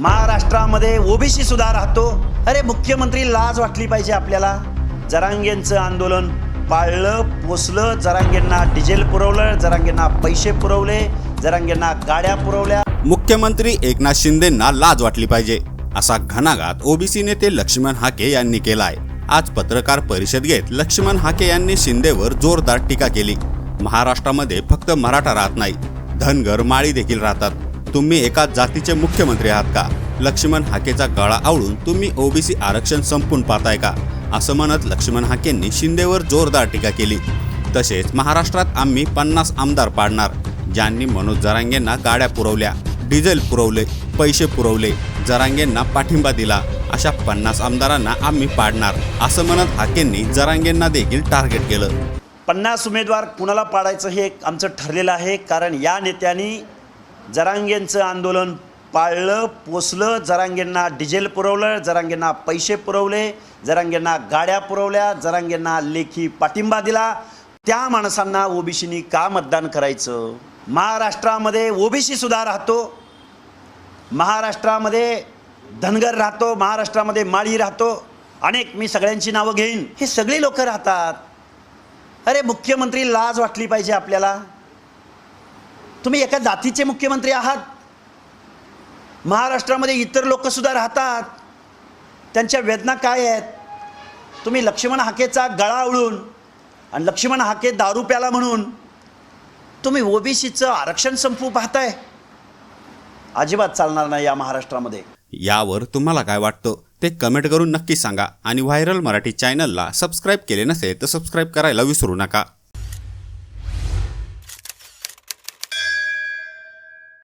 महाराष्ट्रामध्ये ओबीसी सुद्धा राहतो. अरे मुख्यमंत्री लाज वाटली पाहिजे आपल्याला. जरांगेंचं आंदोलन पाळलं पोसलं जरांगेंना डिझेल पुरवलं जरांगेंना पैसे पुरवले जरांगेंना गाड्या पुरवल्या. मुख्यमंत्री एकनाथ शिंदेंना लाज वाटली पाहिजे असा घणाघात ओबीसी नेते लक्ष्मण हाके यांनी केलाय. आज पत्रकार परिषद घेत लक्ष्मण हाके यांनी शिंदेवर जोरदार टीका केली. महाराष्ट्रामध्ये फक्त मराठा राहत नाही धनगर माळी देखील राहतात. तुम्ही एका जातीचे मुख्यमंत्री आहात का? लक्ष्मण हाकेचा गळा आवळून तुम्ही ओबीसी आरक्षण संपून पाहताय का? असं म्हणत लक्ष्मण हाकेंनी शिंदेवर जोरदार टीका केली. तसेच महाराष्ट्रात आम्ही पन्नास आमदार पाडणार. ज्यांनी मनोज जरांगेंना गाड्या पुरवल्या डिझेल पुरवले पैसे पुरवले जरांगेंना पाठिंबा दिला. अशा पन्नास आमदारांना आम्ही पाडणार असं म्हणत हाकेंनी जरांगेंना देखील टार्गेट केलं. पन्नास उमेदवार कुणाला पाडायचं हे आमचं ठरलेलं आहे. कारण या नेत्यांनी जरांगेंचं आंदोलन पाळलं पोचलं जरांगेंना डिझेल पुरवलं जरांगेंना पैसे पुरवले जरांगेंना गाड्या पुरवल्या जरांगेंना लेखी पाठिंबा दिला. त्या माणसांना ओबीसीनी का मतदान करायचं? महाराष्ट्रामध्ये ओबीसी सुद्धा राहतो. महाराष्ट्रामध्ये धनगर राहतो महाराष्ट्रामध्ये माळी राहतो. अनेक मी सगळ्यांची नावं घेईन. हे सगळी लोक राहतात. अरे मुख्यमंत्री लाज वाटली पाहिजे आपल्याला. तुम्ही एका जातीचे मुख्यमंत्री आहात. महाराष्ट्रामध्ये इतर लोकसुद्धा राहतात. त्यांच्या वेदना काय आहेत? तुम्ही लक्ष्मण हाकेचा गळा उळून आणि लक्ष्मण हाके दारू प्याला म्हणून तुम्ही ओबीसीचं आरक्षण संपवू पाहताय. अजिबात चालणार नाही या महाराष्ट्रामध्ये. यावर तुम्हाला काय वाटतं? ते कमेंट करून नक्की सांगा आणि व्हायरल मराठी चॅनलला सबस्क्राईब केले नसेल तर सबस्क्राईब करायला विसरू नका.